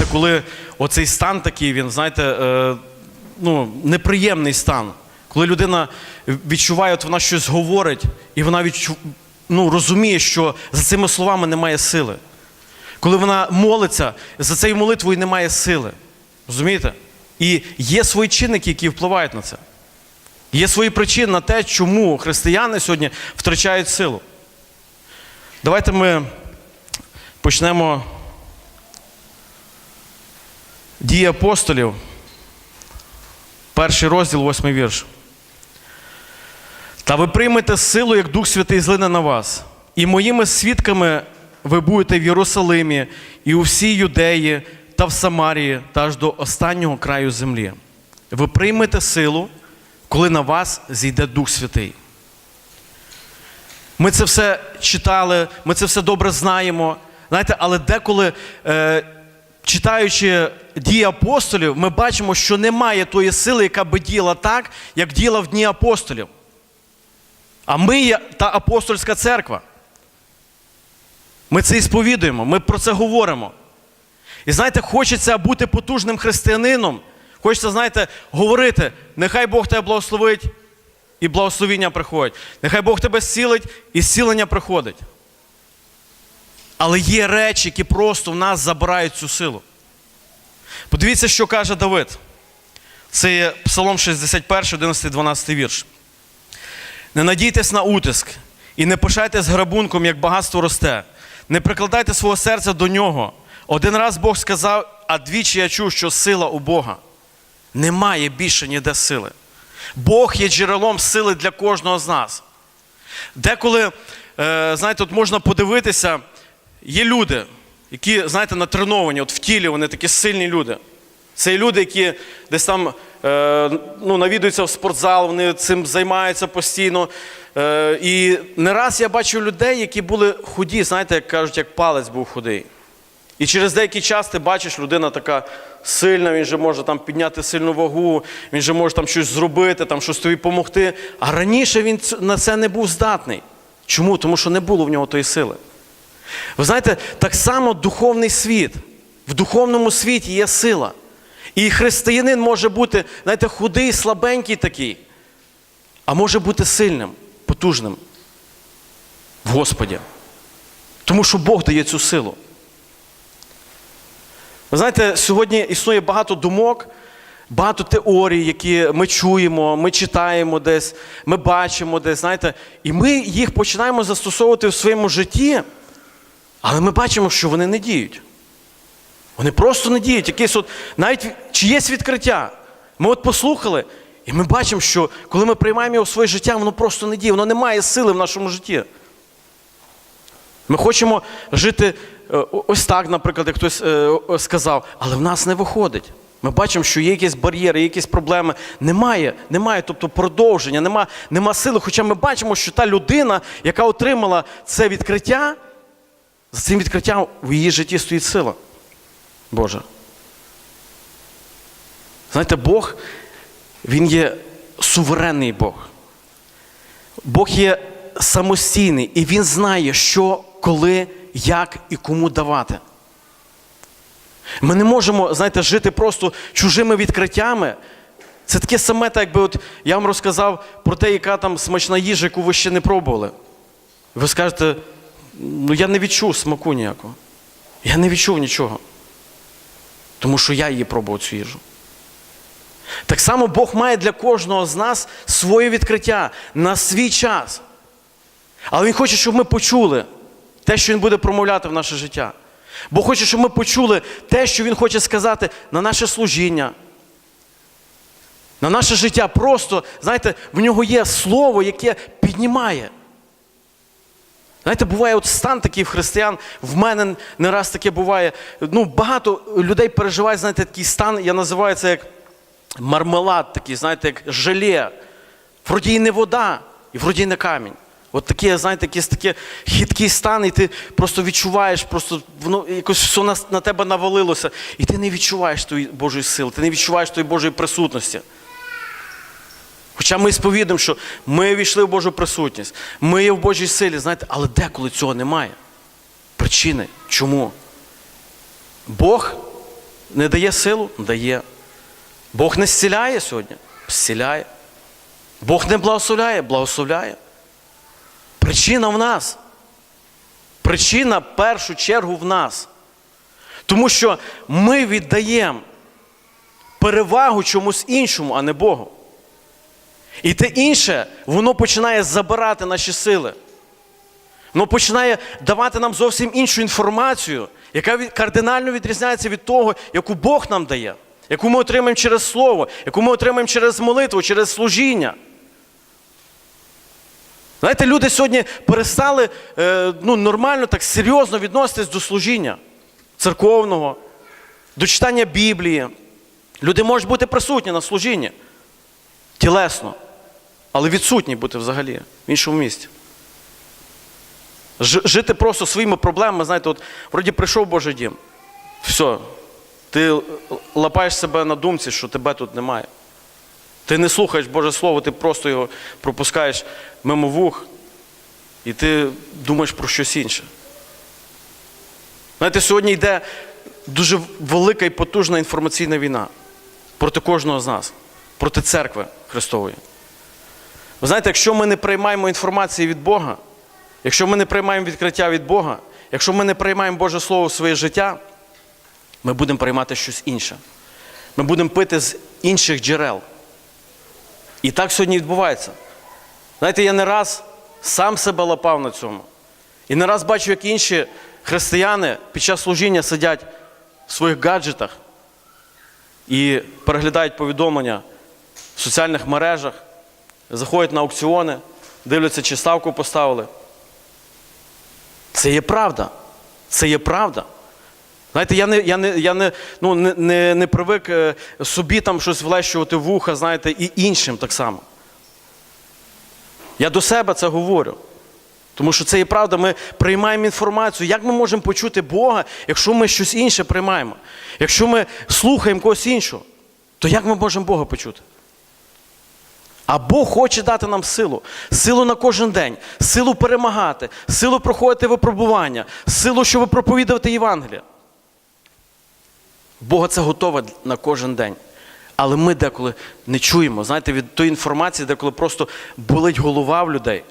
знаєте, коли оцей стан такий, він, знаєте, е, ну, неприємний стан. Коли людина відчуває, от вона щось говорить, і вона відчу, ну, розуміє, що за цими словами немає сили. Коли вона молиться, за цією молитвою немає сили. Розумієте? І є свої чинники, які впливають на це. Є свої причини на те, чому християни сьогодні втрачають силу. Давайте ми почнемо дії апостолів. Перший розділ, восьмий вірш. Та ви приймете силу, як Дух Святий злине на вас, і моїми свідками ви будете в Єрусалимі і у всій Юдеї та в Самарії, та аж до останнього краю землі. Ви приймете силу, коли на вас зійде Дух Святий. Ми це все читали, ми це все добре знаємо. Знаєте, але деколи, е, читаючи дії апостолів, ми бачимо, що немає тої сили, яка би діяла так, як діяла в дні апостолів. А ми є та апостольська церква. Ми це і сповідуємо, ми про це говоримо. І знаєте, хочеться бути потужним християнином. Хочеться, знаєте, говорити, нехай Бог тебе благословить, і благословіння приходить. Нехай Бог тебе зцілить, і зцілення приходить. Але є речі, які просто в нас забирають цю силу. Подивіться, що каже Давид. Це є Псалом 61, 11, 12 вірш. Не надійтесь на утиск і не пишайтесь грабунком, як багатство росте. Не прикладайте свого серця до нього. Один раз Бог сказав, а двічі я чув, що сила у Бога. Немає більше ніде сили. Бог є джерелом сили для кожного з нас. Деколи, е, знаєте, от можна подивитися, є люди, які, знаєте, натреновані, от в тілі вони такі сильні люди. Це люди, які десь там е, ну, навідуються в спортзал, вони цим займаються постійно. Е, і не раз я бачив людей, які були худі, знаєте, як кажуть, як палець був худий. І через деякий час ти бачиш, людина така сильна, він же може там підняти сильну вагу, він же може там щось зробити, там щось тобі допомогти. А раніше він на це не був здатний. Чому? Тому що не було в нього тої сили. Ви знаєте, так само духовний світ. В духовному світі є сила. І християнин може бути, знаєте, худий, слабенький такий, а може бути сильним, потужним в Господі. Тому що Бог дає цю силу. Ви знаєте, сьогодні існує багато думок, багато теорій, які ми чуємо, ми читаємо десь, ми бачимо десь, знаєте, і ми їх починаємо застосовувати в своєму житті, але ми бачимо, що вони не діють. Вони просто не діють. Якесь от, навіть чиєсь відкриття. Ми от послухали, і ми бачимо, що коли ми приймаємо його в своє життя, воно просто не діє, воно не має сили в нашому житті. Ми хочемо жити е, ось так, наприклад, як хтось е, сказав, але в нас не виходить. Ми бачимо, що є якісь бар'єри, є якісь проблеми. Немає, немає, тобто продовження, нема, нема сили. Хоча ми бачимо, що та людина, яка отримала це відкриття, за цим відкриттям в її житті стоїть сила Божа. Знаєте, Бог, Він є суверенний Бог. Бог є самостійний, і Він знає, що, коли, як і кому давати. Ми не можемо, знаєте, жити просто чужими відкриттями. Це таке саме, так якби от я вам розказав про те, яка там смачна їжа, яку ви ще не пробували. Ви скажете, ну я не відчув смаку ніякого. Я не відчув нічого. Тому що я її пробував цю їжу. Так само Бог має для кожного з нас своє відкриття на свій час. Але Він хоче, щоб ми почули те, що Він буде промовляти в наше життя. Бог хоче, щоб ми почули те, що Він хоче сказати на наше служіння, на наше життя. Просто, знаєте, в нього є слово, яке піднімає. Знаєте, буває от стан такий в християн, в мене не раз таке буває. Ну, багато людей переживають, знаєте, такий стан, я називаю це як мармелад такий, знаєте, як желе. Вроді і не вода, і вроді і не камінь. От таке, знаєте, якийсь такий хиткий стан, і ти просто відчуваєш, просто воно якось все на, на тебе навалилося, і ти не відчуваєш тої Божої сили, ти не відчуваєш тої Божої присутності. Хоча ми сповідуємо, що ми війшли в Божу присутність, ми є в Божій силі, знаєте, але деколи цього немає. Причини. Чому? Бог не дає силу? Дає. Бог не зціляє сьогодні? Зціляє. Бог не благословляє? Благословляє. Причина в нас. Причина в першу чергу в нас. Тому що ми віддаємо перевагу чомусь іншому, а не Богу. І те інше, воно починає забирати наші сили. Воно починає давати нам зовсім іншу інформацію, яка кардинально відрізняється від того, яку Бог нам дає, яку ми отримаємо через Слово, яку ми отримаємо через молитву, через служіння. Знаєте, люди сьогодні перестали е, ну, нормально, так серйозно відноситись до служіння церковного, до читання Біблії. Люди можуть бути присутні на служінні тілесно, але відсутні бути взагалі в іншому місці. Жити просто своїми проблемами, знаєте, от вроді прийшов Божий дім. Все, ти лапаєш себе на думці, що тебе тут немає. Ти не слухаєш Боже Слово, ти просто його пропускаєш мимо вух, і ти думаєш про щось інше. Знаєте, сьогодні йде дуже велика і потужна інформаційна війна проти кожного з нас, проти церкви Христової. Ви знаєте, якщо ми не приймаємо інформації від Бога, якщо ми не приймаємо відкриття від Бога, якщо ми не приймаємо Боже Слово в своє життя, ми будемо приймати щось інше. Ми будемо пити з інших джерел. І так сьогодні відбувається. Знаєте, я не раз сам себе лапав на цьому. І не раз бачу, як інші християни під час служіння сидять в своїх гаджетах і переглядають повідомлення в соціальних мережах, заходять на аукціони, дивляться, чи ставку поставили. Це є правда. Це є правда. Знаєте, я не, я не, я не, ну, не, не, не привик е, собі там щось влещувати в вуха, знаєте, і іншим так само. Я до себе це говорю. Тому що це є правда, ми приймаємо інформацію. Як ми можемо почути Бога, якщо ми щось інше приймаємо? Якщо ми слухаємо когось іншого, то як ми можемо Бога почути? А Бог хоче дати нам силу, силу на кожен день, силу перемагати, силу проходити випробування, силу, щоб проповідувати Євангелія. Бога це готове на кожен день. Але ми деколи не чуємо, знаєте, від тої інформації, деколи просто болить голова в людей.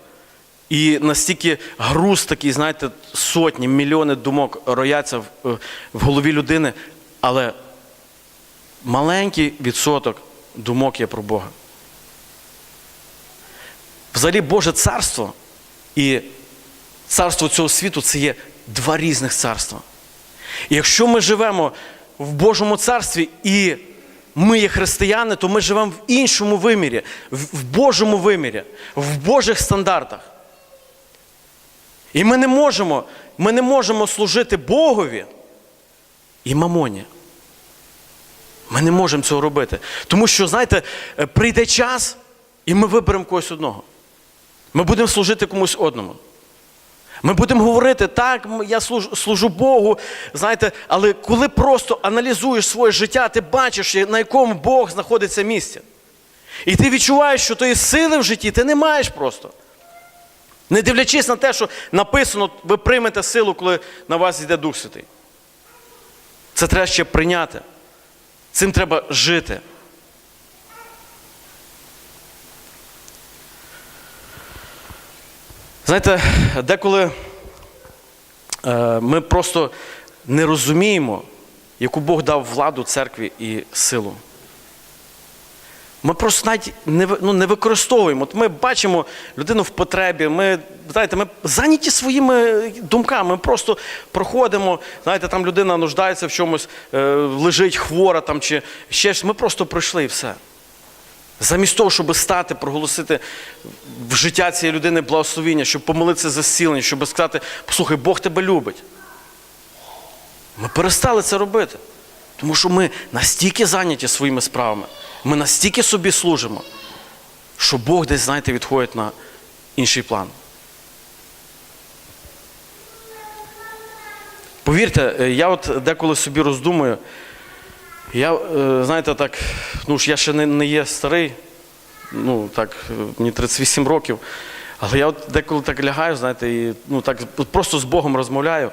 І настільки груз такий, знаєте, сотні, мільйони думок рояться в, е, в голові людини, але маленький відсоток думок є про Бога. Взагалі Боже царство і царство цього світу це є два різних царства. І якщо ми живемо в Божому царстві і ми є християни, то ми живемо в іншому вимірі, в Божому вимірі, в Божих стандартах. І ми не можемо, ми не можемо служити Богові і мамоні. Ми не можемо цього робити. Тому що, знаєте, е, прийде час, і ми виберемо когось одного. Ми будемо служити комусь одному. Ми будемо говорити, так, я служу, служу Богу, знаєте, але коли просто аналізуєш своє життя, ти бачиш, на якому Бог знаходиться місці. І ти відчуваєш, що тої сили в житті ти не маєш просто. Не дивлячись на те, що написано, ви приймете силу, коли на вас йде Дух Святий. Це треба ще прийняти. Цим треба жити. Знаєте, деколи е, ми просто не розуміємо, яку Бог дав владу церкві і силу. Ми просто навіть не, ну, не використовуємо. От ми бачимо людину в потребі, ми, знаєте, ми зайняті своїми думками, ми просто проходимо, знаєте, там людина нуждається в чомусь, е, лежить хвора там, чи ще щось. Ми просто пройшли і все. Замість того, щоб стати, проголосити в життя цієї людини благословіння, щоб помолитися за зцілення, щоб сказати, послухай, Бог тебе любить. Ми перестали це робити. Тому що ми настільки зайняті своїми справами, ми настільки собі служимо, що Бог десь, знаєте, відходить на інший план. Повірте, е, я от деколи собі роздумую, я, е, знаєте, так, ну ж я ще не, не є старий, ну так, е, мені 38 років, але я от деколи так лягаю, знаєте, і ну, так, просто з Богом розмовляю.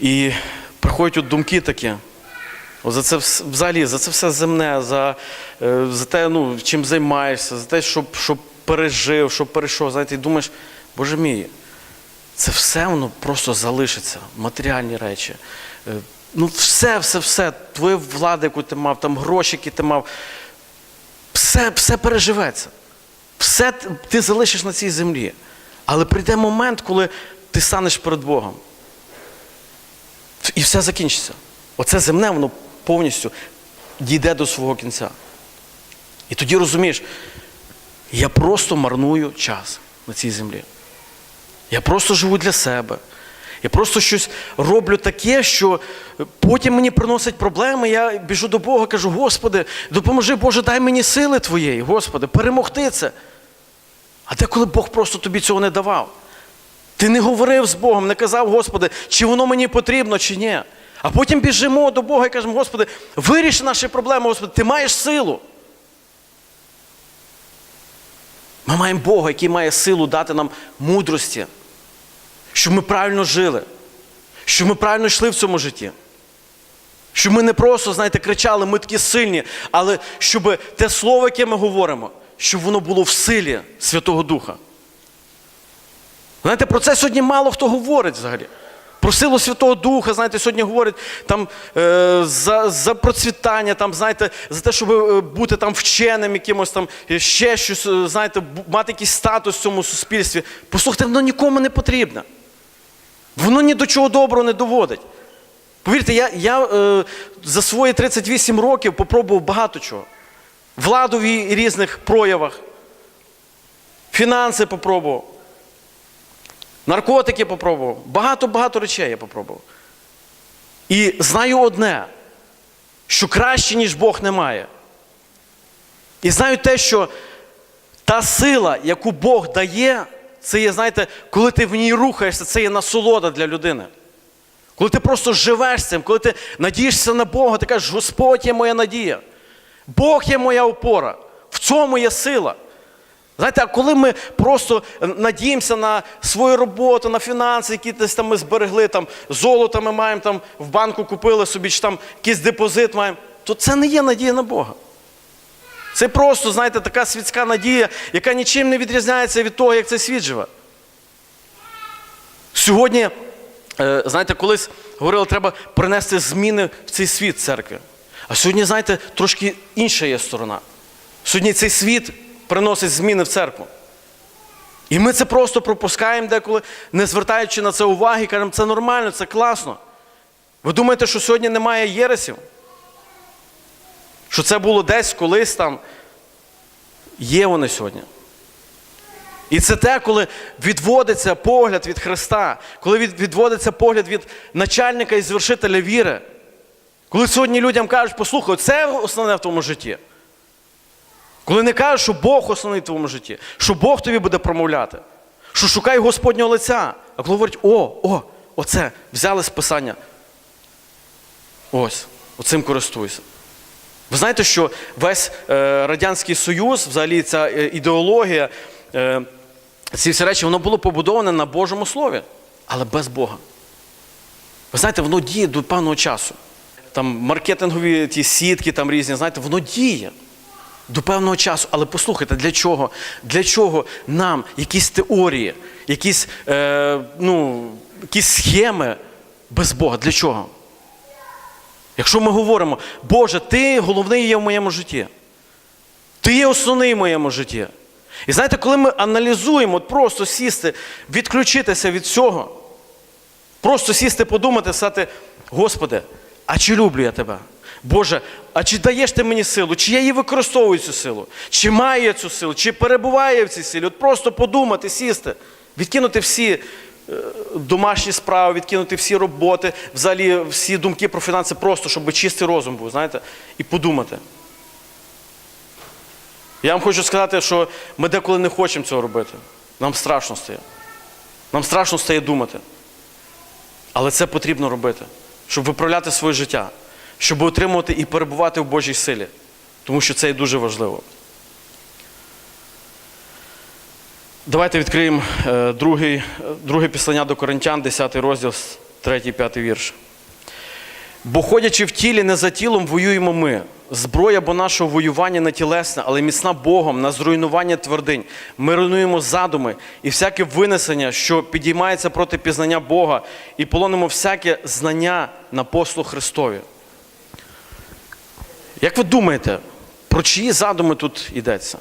І приходять от думки такі, О, За це взагалі, за це все земне, за, е, за те, ну, чим займаєшся, за те, щоб, щоб пережив, щоб перейшов. Знаєте, і думаєш, Боже мій, це все воно просто залишиться, матеріальні речі. Ну, все, все, все, твоя влада, яку ти мав, там гроші, які ти мав, все, все переживеться. Все ти залишиш на цій землі. Але прийде момент, коли ти станеш перед Богом. І все закінчиться. Оце земне, воно повністю дійде до свого кінця. І тоді розумієш, я просто марную час на цій землі. Я просто живу для себе. Я просто щось роблю таке, що потім мені приносить проблеми. Я біжу до Бога, кажу: Господи, допоможи, Боже, дай мені сили Твоєї, Господи, перемогти це. А деколи Бог просто тобі цього не давав. Ти не говорив з Богом, не казав, Господи, чи воно мені потрібно, чи ні. А потім біжимо до Бога і кажемо, Господи, виріши наші проблеми, Господи, ти маєш силу. Ми маємо Бога, який має силу дати нам мудрості, щоб ми правильно жили, щоб ми правильно йшли в цьому житті. Щоб ми не просто, знаєте, кричали, ми такі сильні, але щоб те слово, яке ми говоримо, щоб воно було в силі Святого Духа. Знаєте, про це сьогодні мало хто говорить взагалі. Про силу Святого Духа, знаєте, сьогодні говорять там, е, за, за процвітання, там, знаєте, за те, щоб е, бути там вченим якимось там, ще щось, е, знаєте, мати якийсь статус в цьому суспільстві. Послухайте, воно нікому не потрібно. Воно ні до чого доброго не доводить. Повірте, я, я е, за свої 38 років попробував багато чого. Владу в різних проявах, фінанси попробував. Наркотики попробував. Багато-багато речей я попробував. І знаю одне, що краще, ніж Бог немає. І знаю те, що та сила, яку Бог дає, це є, знаєте, коли ти в ній рухаєшся, це є насолода для людини. Коли ти просто живеш цим, коли ти надієшся на Бога, ти кажеш, Господь є моя надія. Бог є моя опора. В цьому є сила. Знаєте, а коли ми просто надіємося на свою роботу, на фінанси, які десь там ми зберегли, там золото ми маємо, там в банку купили собі, чи там якийсь депозит маємо, то це не є надія на Бога. Це просто, знаєте, така світська надія, яка нічим не відрізняється від того, як цей світ живе. Сьогодні, е, знаєте, колись говорили, треба принести зміни в цей світ церкви. А сьогодні, знаєте, трошки інша є сторона. Сьогодні цей світ приносить зміни в церкву. І ми це просто пропускаємо деколи, не звертаючи на це уваги, кажемо, це нормально, це класно. Ви думаєте, що сьогодні немає єресів? Що це було десь колись там? Є вони сьогодні. І це те, коли відводиться погляд від Христа, коли відводиться погляд від начальника і звершителя віри. Коли сьогодні людям кажуть, послухай, це основне в твоєму житті. Коли не кажуть, що Бог основний в твоєму житті, що Бог тобі буде промовляти, що шукай Господнього лиця. А коли говорять, о, о, оце, взяли з писання. Ось, оцим користуйся. Ви знаєте, що весь е, Радянський Союз, взагалі ця е, ідеологія, е, ці всі речі, воно було побудоване на Божому Слові, але без Бога. Ви знаєте, воно діє до певного часу. Там маркетингові ті сітки, там різні, знаєте, воно діє до певного часу. Але послухайте, для чого? Для чого нам якісь теорії, якісь, е, ну, якісь схеми без Бога? Для чого? Якщо ми говоримо, Боже, ти головний є в моєму житті. Ти є основний в моєму житті. І знаєте, коли ми аналізуємо, от просто сісти, відключитися від цього, просто сісти, подумати, сказати, Господи, а чи люблю я тебе? Боже, а чи даєш ти мені силу? Чи я її використовую цю силу? Чи маю я цю силу? Чи перебуваю я в цій силі? От просто подумати, сісти, відкинути всі домашні справи, відкинути всі роботи, взагалі всі думки про фінанси, просто щоб чистий розум був, знаєте, і подумати. Я вам хочу сказати, що ми деколи не хочемо цього робити. Нам страшно стає. Нам страшно стає думати. Але це потрібно робити, щоб виправляти своє життя, щоб отримувати і перебувати в Божій силі. Тому що це є дуже важливо. Давайте відкриємо е, другий, е, друге післання до Коринтян, 10 розділ, 3-5 вірш. Бо ходячи в тілі, не за тілом воюємо ми. Зброя бо нашого воювання не тілесна, але міцна Богом на зруйнування твердинь. Ми руйнуємо задуми і всяке винесення, що підіймається проти пізнання Бога, і полонимо всяке знання на послуг Христові. Як ви думаєте, про чиї задуми тут йдеться?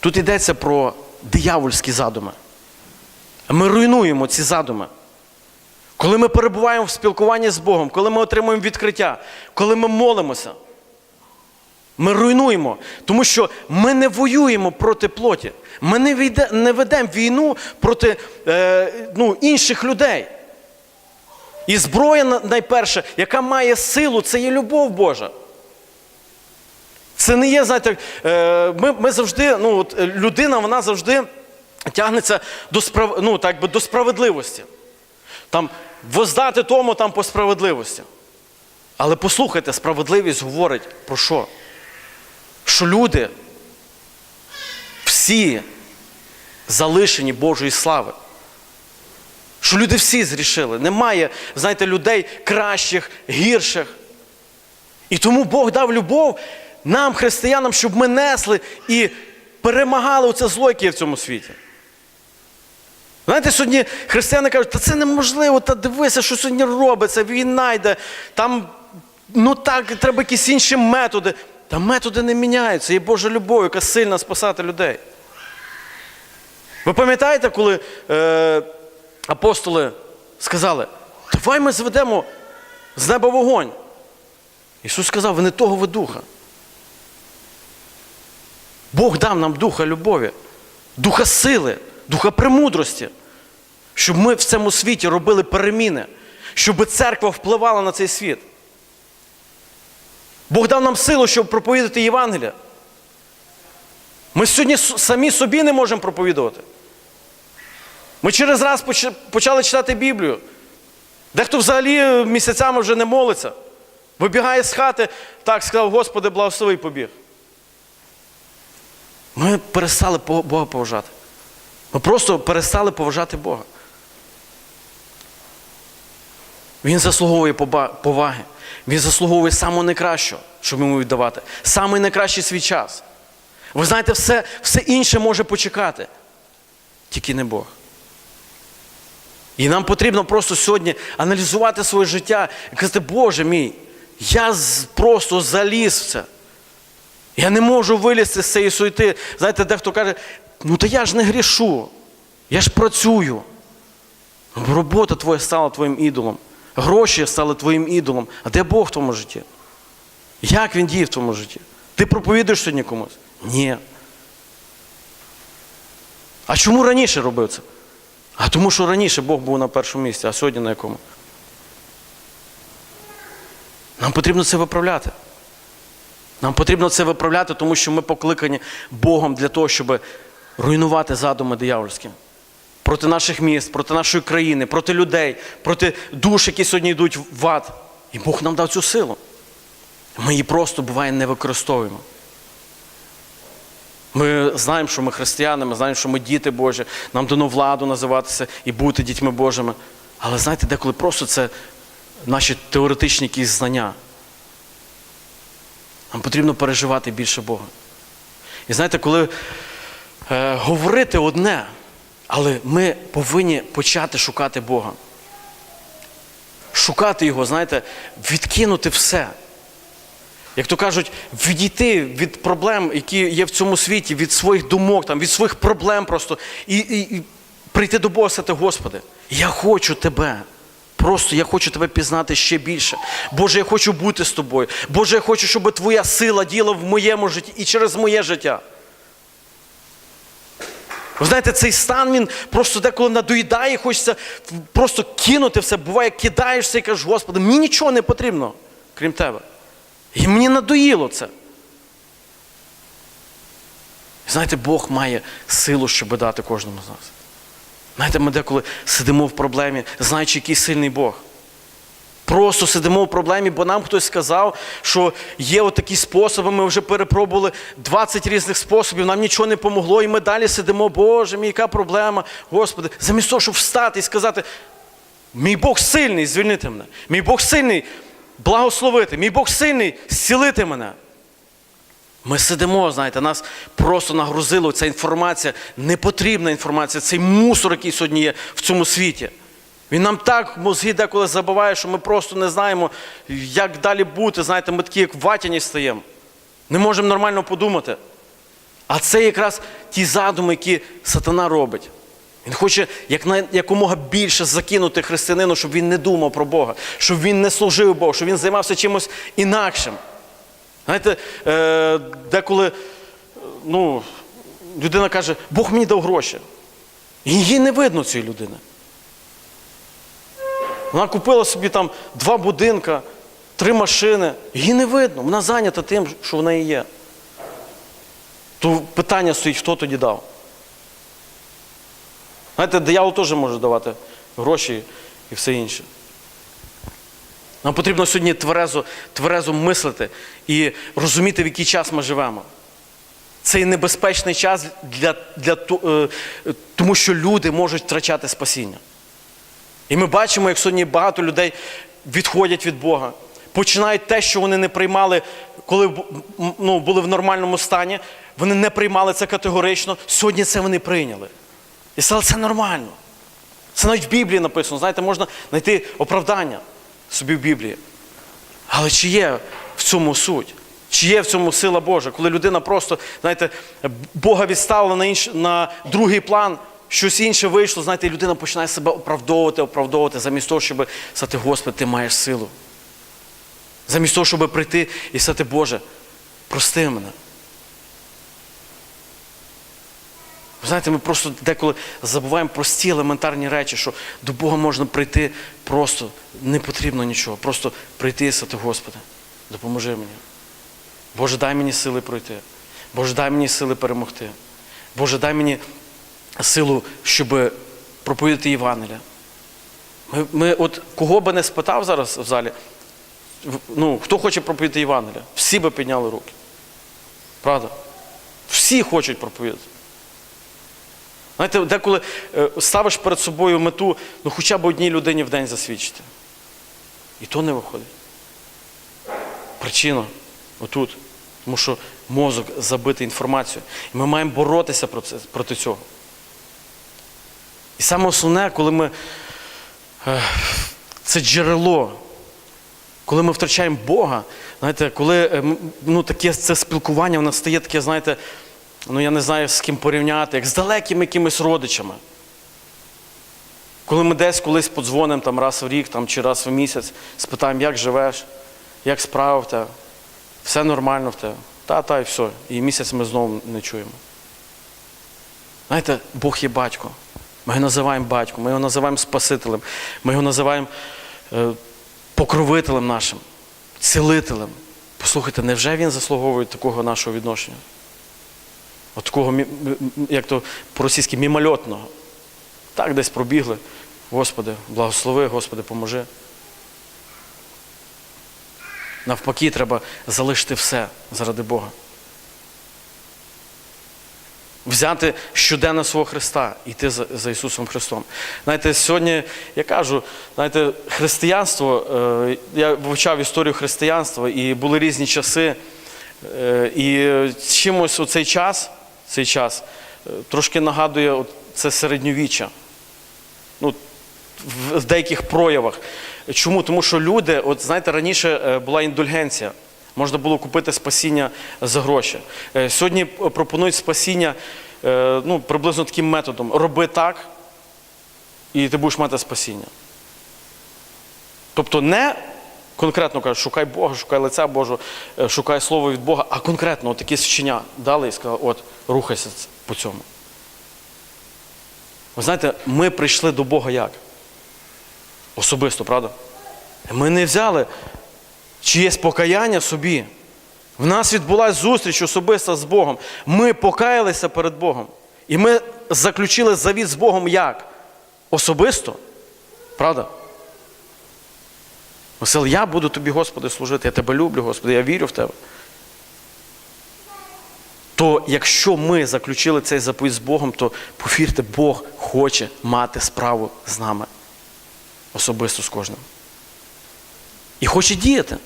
Тут йдеться про диявольські задуми. Ми руйнуємо ці задуми. Коли ми перебуваємо в спілкуванні з Богом, коли ми отримуємо відкриття, коли ми молимося, ми руйнуємо, тому що ми не воюємо проти плоті. Ми не, війде, не ведемо війну проти е, ну, інших людей. І зброя найперше, яка має силу, це є любов Божа. Це не є, знаєте, е, ми, ми завжди, ну, от, е, людина, вона завжди тягнеться до, справ, ну, так би, до справедливості. Там воздати тому там по справедливості. Але послухайте, справедливість говорить про що? Що люди всі залишені Божої слави. Що люди всі зрішили. Немає, знаєте, людей кращих, гірших. І тому Бог дав любов нам, християнам, щоб ми несли і перемагали оце зло, яке є в цьому світі. Знаєте, сьогодні християни кажуть, та це неможливо, та дивися, що сьогодні робиться, війна йде, там, ну так, треба якісь інші методи. Та методи не міняються, є Божа любов, яка сильна спасати людей. Ви пам'ятаєте, коли е, апостоли сказали, давай ми зведемо з неба вогонь. Ісус сказав, ви не того ви духа. Бог дав нам духа любові, духа сили, духа премудрості, щоб ми в цьому світі робили переміни, щоб церква впливала на цей світ. Бог дав нам силу, щоб проповідати Євангелія. Ми сьогодні самі собі не можемо проповідувати. Ми через раз почали читати Біблію. Дехто взагалі місяцями вже не молиться. Вибігає з хати, так сказав, Господи, благослови побіг. Ми перестали Бога поважати. Ми просто перестали поважати Бога. Він заслуговує поваги. Він заслуговує самого найкращого, щоб йому віддавати. Самий найкращий свій час. Ви знаєте, все, все інше може почекати, тільки не Бог. І нам потрібно просто сьогодні аналізувати своє життя і казати, Боже мій, я просто заліз в це. Я не можу вилізти з цієї суєти. Знаєте, дехто каже, ну та я ж не грішу, я ж працюю. Робота твоя стала твоїм ідолом. Гроші стали твоїм ідолом. А де Бог в твоєму житті? Як він діє в твоєму житті? Ти проповідуєш сьогодні комусь? Ні. А чому раніше робив це? А тому, що раніше Бог був на першому місці, а сьогодні на якому? Нам потрібно це виправляти. Нам потрібно це виправляти, тому що ми покликані Богом для того, щоб руйнувати задуми диявольські. Проти наших міст, проти нашої країни, проти людей, проти душ, які сьогодні йдуть в ад. І Бог нам дав цю силу. Ми її просто буває не використовуємо. Ми знаємо, що ми християни, ми знаємо, що ми діти Божі, нам дано владу називатися і бути дітьми Божими. Але знаєте, деколи просто це наші теоретичні якісь знання. Нам потрібно переживати більше Бога. І знаєте, коли е, говорити одне, але ми повинні почати шукати Бога. Шукати Його, знаєте, відкинути все. Як то кажуть, відійти від проблем, які є в цьому світі, від своїх думок, там, від своїх проблем просто, і, і, і прийти до Бога сказати, Господи, я хочу Тебе. Просто я хочу тебе пізнати ще більше. Боже, я хочу бути з тобою. Боже, я хочу, щоб Твоя сила діла в моєму житті і через моє життя. Ви знаєте, цей стан він просто деколи надоїдає, хочеться просто кинути все. Буває, кидаєшся і кажеш, Господи, мені нічого не потрібно, крім Тебе. І мені надоїло це. Знаєте, Бог має силу, щоб дати кожному з нас. Знаєте, ми деколи сидимо в проблемі, знаючи, який сильний Бог. Просто сидимо в проблемі, бо нам хтось сказав, що є отакі способи, ми вже перепробували 20 різних способів, нам нічого не помогло, і ми далі сидимо, Боже мій, яка проблема, Господи, замість того, щоб встати і сказати, Мій Бог сильний звільнити мене. Мій Бог сильний благословити. Мій Бог сильний зцілити мене. Ми сидимо, знаєте, нас просто нагрузило ця інформація, непотрібна інформація, цей мусор, який сьогодні є в цьому світі. Він нам так мозги деколи забиває, що ми просто не знаємо, як далі бути. Знаєте, ми такі, як ватяні стаємо. Не можемо нормально подумати. А це якраз ті задуми, які сатана робить. Він хоче якна- якомога більше закинути християнину, щоб він не думав про Бога, щоб він не служив Богу, щоб він займався чимось інакшим. Знаєте, е, деколи ну, людина каже, Бог мені дав гроші. І її не видно цієї людини. Вона купила собі там два будинка, три машини. Її не видно. Вона зайнята тим, що в неї є. То питання стоїть, хто тоді дав. Знаєте, диявол теж може давати гроші і все інше. Нам потрібно сьогодні тверезо, тверезо мислити і розуміти, в який час ми живемо. Це і небезпечний час для, для, е, тому що люди можуть втрачати спасіння. І ми бачимо, як сьогодні багато людей відходять від Бога, починають те, що вони не приймали, коли ну, були в нормальному стані. Вони не приймали це категорично. Сьогодні це вони прийняли. І сказали, це нормально. Це навіть в Біблії написано. Знаєте, можна знайти оправдання собі в Біблії. Але чи є в цьому суть? Чи є в цьому сила Божа? Коли людина просто, знаєте, Бога відставила на, інш, на другий план, щось інше вийшло, знаєте, і людина починає себе оправдовувати, оправдовувати, замість того, щоб сказати, Господи, ти маєш силу. Замість того, щоб прийти і сказати, Боже, прости мене. Ви знаєте, ми просто деколи забуваємо прості елементарні речі, що до Бога можна прийти просто, не потрібно нічого. Просто прийти і сказати, Господи, допоможи мені. Боже, дай мені сили пройти. Боже, дай мені сили перемогти. Боже, дай мені силу, щоб проповідати Євангелія. Ми, ми от кого би не спитав зараз в залі, ну, хто хоче проповідати Євангелія? Всі би підняли руки. Правда? Всі хочуть проповідати. Знаєте, деколи е, ставиш перед собою мету, ну хоча б одній людині в день засвідчити. І то не виходить. Причина отут. Тому що мозок забитий інформацією. І ми маємо боротися проти цього. І саме основне, коли ми е, це джерело, коли ми втрачаємо Бога, знаєте, коли е, ну, таке це спілкування, воно стає таке, знаєте, ну я не знаю з ким порівняти, як з далекими якимись родичами. Коли ми десь колись подзвонимо там раз в рік там, чи раз в місяць, спитаємо, як живеш, як справи в тебе, все нормально в тебе. Та, та, і все. І місяць ми знову не чуємо. Знаєте, Бог є батько. Ми його називаємо батьком, ми його називаємо Спасителем, ми його називаємо е, покровителем нашим, цілителем. Послухайте, невже він заслуговує такого нашого відношення? От такого, як то по-російськи, мімольотного. Так десь пробігли. Господи, благослови, Господи, поможи. Навпаки, треба залишити все заради Бога. Взяти щоденно свого Христа і йти за, за Ісусом Христом. Знаєте, сьогодні я кажу, знаєте, християнство, е, я вивчав історію християнства, і були різні часи. Е, і чимось у цей час, цей час е, трошки нагадує це середньовіччя. Ну, в- деяких проявах. Чому? Тому що люди, от знаєте, раніше е, була індульгенція. Можна було купити спасіння за гроші. Е, Сьогодні пропонують спасіння ну, приблизно таким методом. Роби так, і ти будеш мати спасіння. Тобто не конкретно кажуть, шукай Бога, шукай лиця Божого, е, шукай слово від Бога, а конкретно такі вчення дали і сказали, от, рухайся по цьому. Ви знаєте, ми прийшли до Бога як? Особисто, правда? Ми не взяли чиєсь покаяння собі. В нас відбулася зустріч особиста з Богом. Ми покаялися перед Богом. І ми заключили завіт з Богом як? Особисто. Правда? Василь, я буду тобі, Господи, служити, я тебе люблю, Господи, я вірю в тебе. То якщо ми заключили цей заповідь з Богом, то повірте, Бог хоче мати справу з нами. особисто з кожним. І хоче діяти.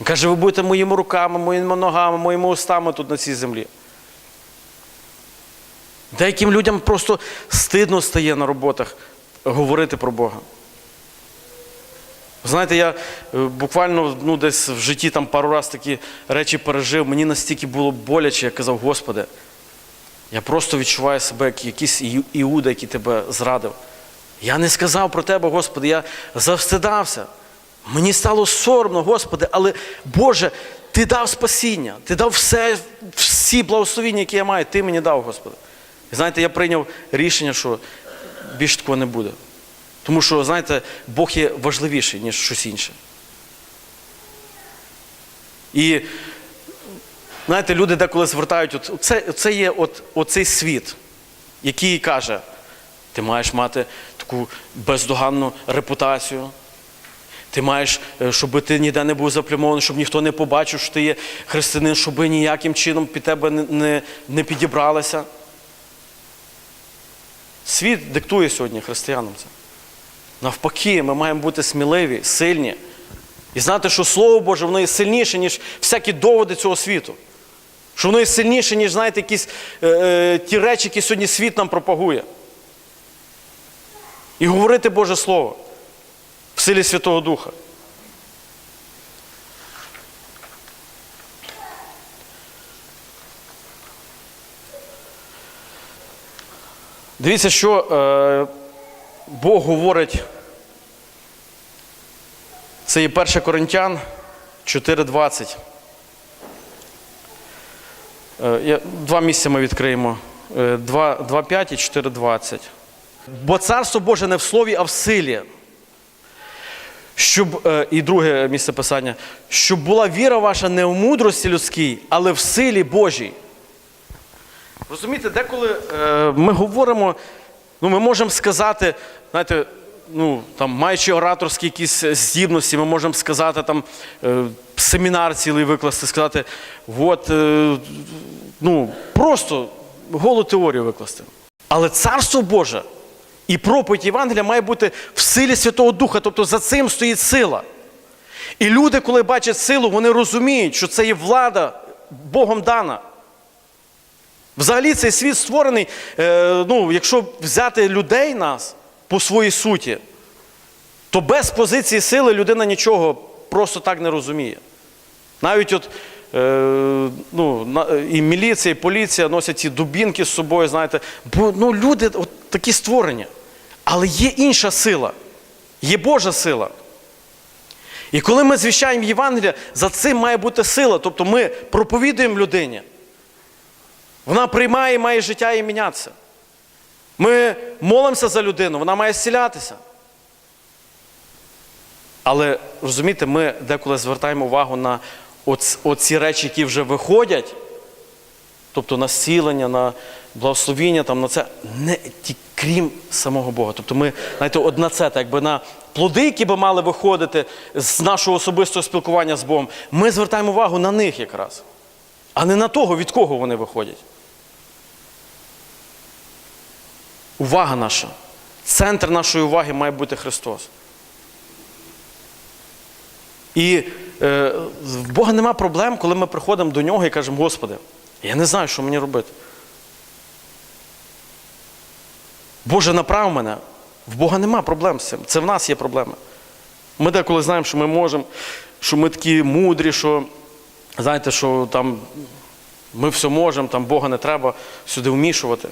Він каже, ви будете моїми руками, моїми ногами, моїми устами тут на цій землі. Деяким людям просто стидно стає на роботах говорити про Бога. Знаєте, я е, буквально ну, десь в житті там пару раз такі речі пережив. Мені настільки було боляче, я казав, Господи, я просто відчуваю себе як якийсь Іуда, який тебе зрадив. Я не сказав про тебе, Господи, я завстидався. Мені стало соромно, Господи, але Боже, Ти дав спасіння, Ти дав все, всі благословіння, які я маю, Ти мені дав, Господи. І знаєте, я прийняв рішення, що більше такого не буде. Тому що, знаєте, Бог є важливіший, ніж щось інше. І знаєте, люди деколи звертають, от, це, це є от, оцей світ, який каже, ти маєш мати таку бездоганну репутацію. Ти маєш, е, щоб ти ніде не був заплямований, щоб ніхто не побачив, що ти є християнин, щоб ніяким чином під тебе не, не, не підібралися. Світ диктує сьогодні християнам це. Навпаки, ми маємо бути сміливі, сильні. І знати, що Слово Боже, воно є сильніше, ніж всякі доводи цього світу. Що воно є сильніше, ніж, знаєте, якісь е, е, ті речі, які сьогодні світ нам пропагує. І говорити Боже Слово в силі Святого Духа. Дивіться, що е, Бог говорить. Це є 1 Коринтян 4.20. Е, Два місця ми відкриємо. Е, 2 2.5 і 4.20. Бо царство Боже не в слові, а в силі. Щоб, е, і друге місце писання, щоб була віра ваша не в мудрості людській, але в силі Божій. Розумієте, деколи е, ми говоримо, ну ми можемо сказати, знаєте, ну, там, маючи ораторські якісь здібності, ми можемо сказати, там, е, семінар цілий викласти, сказати, от, е, ну, просто голу теорію викласти. Але Царство Боже і проповідь Євангелія має бути в силі Святого Духа, тобто за цим стоїть сила. І люди, коли бачать силу, вони розуміють, що це є влада Богом дана. Взагалі цей світ створений, е, ну, якщо взяти людей нас по своїй суті, то без позиції сили людина нічого просто так не розуміє. Навіть от е, ну, і міліція, і поліція носять ці дубінки з собою, знаєте, бо ну, люди от такі створення. Але є інша сила, є Божа сила. І коли ми звіщаємо Євангелія, за цим має бути сила. Тобто ми проповідуємо людині. Вона приймає і має життя і мінятися. Ми молимося за людину, вона має зцілятися. Але розумієте, ми деколи звертаємо увагу на оц- оці речі, які вже виходять, тобто на зцілення, на благословіння, там, на це, не крім самого Бога. Тобто ми, знаєте, одна це, так якби на плоди, які би мали виходити з нашого особистого спілкування з Богом, ми звертаємо увагу на них якраз, а не на того, від кого вони виходять. Увага наша. Центр нашої уваги має бути Христос. І е, в Бога нема проблем, коли ми приходимо до нього і кажемо, Господи, я не знаю, що мені робити. Боже, направ мене. В Бога нема проблем з цим. Це в нас є проблеми. Ми деколи знаємо, що ми можемо, що ми такі мудрі, що знаєте, що там ми все можемо, там Бога не треба сюди вмішувати.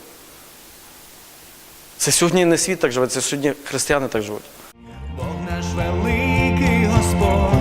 Це сьогодні не світ так живе, це сьогодні християни так живуть. Бог наш великий Господь,